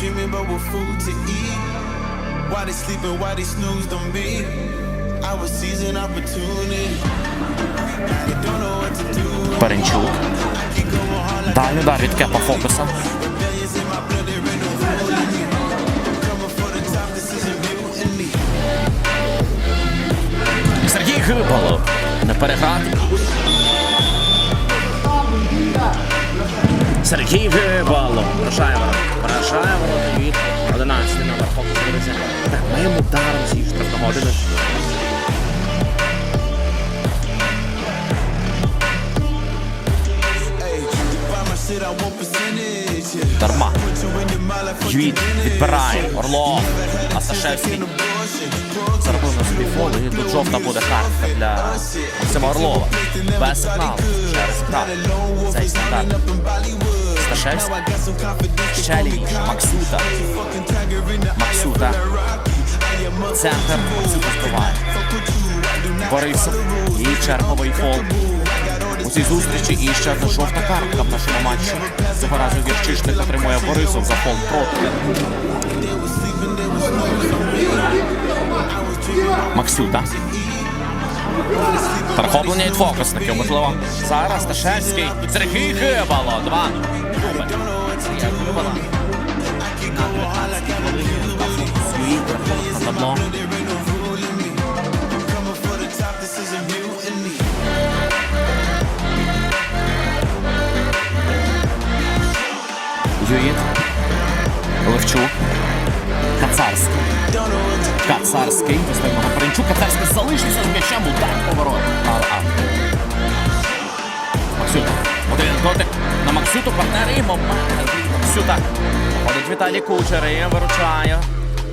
dreaming about what food to eat. Why they sleeping, why they snoozed on me? I was seizing opportunity. They don't know what to do. Паренчук. Далі удар від кепа фокуса. rebellions in my blood, Сергій Гибалов. Вражає ворот. Вражає ворот від 11 номер фокусу, друзі. Прямим ударом зі штрафного години. Дарма. Fucking відбирає. Орлов. Асташевський. bullshit. Заробив собі фол. І тут жовта буде картка для Максима Орлова. Без сигналу. Через крав. Цей стандарт. Сташевський, Шелій, Максута, Максута, Центр, Максута Борисов і черговий фол. У цій зустрічі і ще одна жовта картка в нашому матчі. Цього разу Вірчишник отримує Борисов за фол проти. Максюта. Перехоплення від фокусників, можливо. Зараз Ташевський. Сергій Гибало. два. Cuba. E a Cuba lá. Tá bom. Юит, Левчук, Кацарський. Кацарський достаємо Гапаренчук. Кацарський залишився з м'ячем, удар поворот. Ал-Ан. Максюта. Один дотик. На Максюту. Партнери момент. Максюта. Ходить Віталій Кучер і виручає.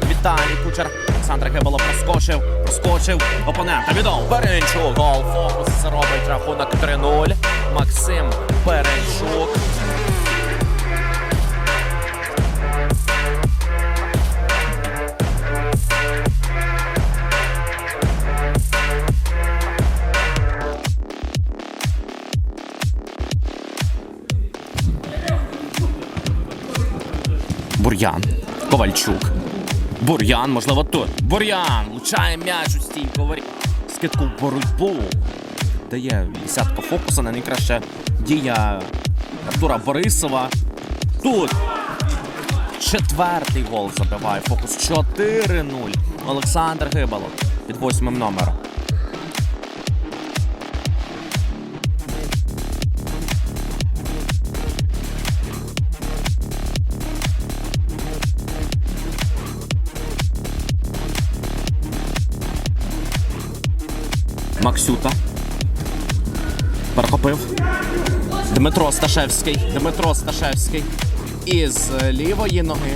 Віталій Кучер. Олександр Гебало проскочив. Проскочив. Опонента відомо. Перенчук. Гол. Фокус робить рахунок 3-0. Максим Перенчук. Бур'ян. Ковальчук. Бур'ян, можливо, тут. Бур'ян. Влучає м'яч у стійку. Варі- Скидку в боротьбу. Дає десятка фокуса на найкраща дія Артура Борисова. Тут. Четвертий гол забиває фокус. 4-0. Олександр Гибалов під восьмим номером. Максюта. Перехопив. Дмитро Сташевський. Дмитро Сташевський. Із е, лівої ноги.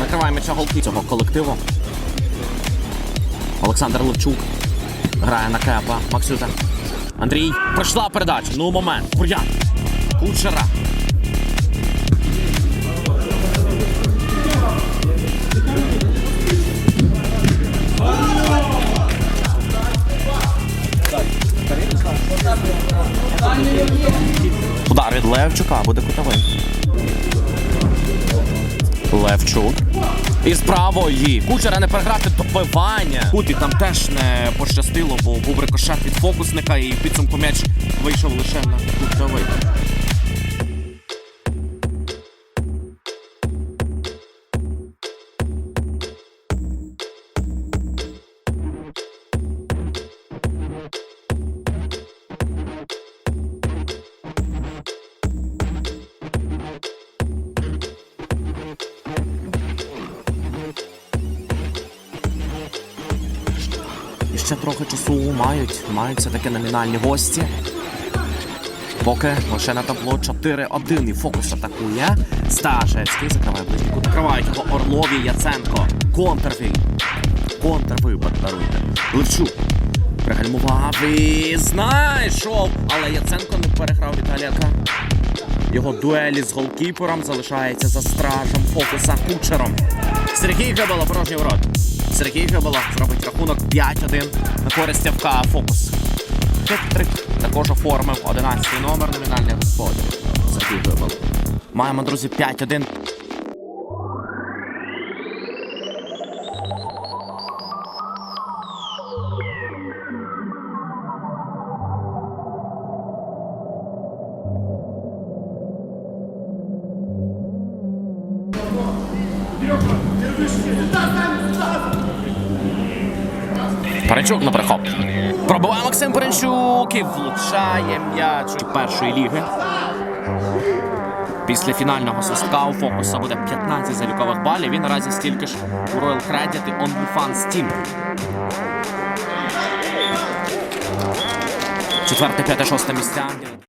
Накриває м'яча голки цього колективу. Олександр Левчук. Грає на кепа. Максюта. Андрій. Пройшла передача. Ну, момент. Бур'ян. Кучера. Левчука буде кутовий. Левчук. І з правої. Кучера не переграти добивання. Куті там теж не пощастило, бо був рикошет від фокусника і підсумку м'яч вийшов лише на кутовий. Ще трохи часу мають. Мають все-таки номінальні гості. Поки лише на табло 4-1 і фокус атакує. Сташевський закриває близько. Накривають його Орлові Яценко. Контрвій. Контрвипад даруйте. Левчук. Пригальмував і знайшов. Але Яценко не переграв Віталіяка. Його дуелі з голкіпером залишається за стражем фокуса кучером. Сергій Габала, порожній ворот. Сергій Габала зробить рахунок 5-1 на користь ФК Фокус. Хет-трик також оформив 11-й номер номінальний господар. Сергій Габала. Маємо, друзі, 5-1. Паренчук на прихоп. Пробуває Максим Паренчук і влучає м'яч першої ліги. Після фінального свистка у фокуса буде 15 залікових балів. Він наразі стільки ж у Royal Credit і OnlyFans Team. Четверте, п'яте, шосте місця.